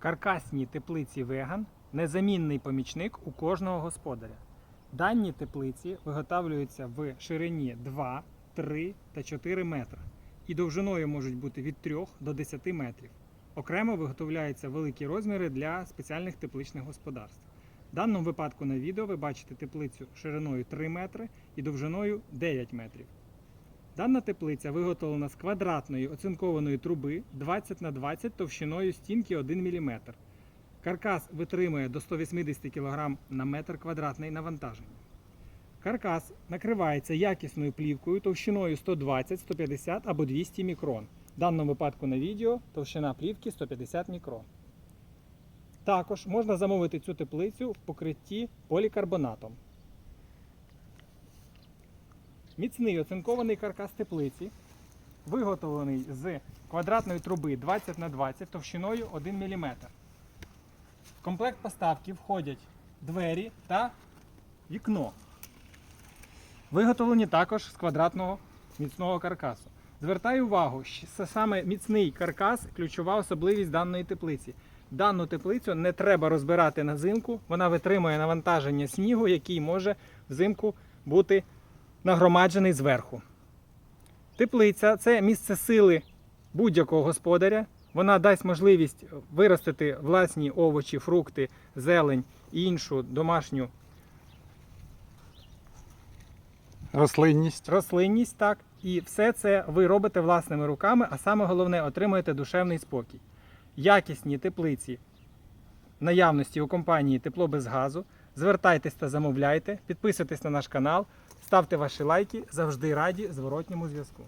Каркасні теплиці веган незамінний помічник у кожного господаря. Дані теплиці виготовлюються в ширині 2, 3 та 4 метри і довжиною можуть бути від 3 до 10 метрів. Окремо виготовляються великі розміри для спеціальних тепличних господарств. В даному випадку на відео ви бачите теплицю шириною 3 метри і довжиною 9 метрів. Дана теплиця виготовлена з квадратної оцинкованої труби 20 на 20 товщиною стінки 1 мм. Каркас витримує до 180 кг на метр квадратний навантаження. Каркас накривається якісною плівкою товщиною 120, 150 або 200 мікрон. В даному випадку на відео товщина плівки 150 мікрон. Також можна замовити цю теплицю в покритті полікарбонатом. Міцний оцинкований каркас теплиці, виготовлений з квадратної труби 20 на 20 товщиною 1 мм. В комплект поставки входять двері та вікно. Виготовлені також з квадратного міцного каркасу. Звертаю увагу, що саме міцний каркас ключова особливість даної теплиці. Дану теплицю не треба розбирати на зимку, вона витримує навантаження снігу, який може взимку бути нагромаджений зверху. Теплиця це місце сили будь-якого господаря. Вона дасть можливість виростити власні овочі, фрукти, зелень і іншу домашню Рослинність. рослинність, так. І все це ви робите власними руками, а саме головне отримуєте душевний спокій. Якісні теплиці наявності у компанії Тепло без газу. Звертайтесь та замовляйте, підписуйтесь на наш канал, ставте ваші лайки, завжди раді зворотньому зв'язку.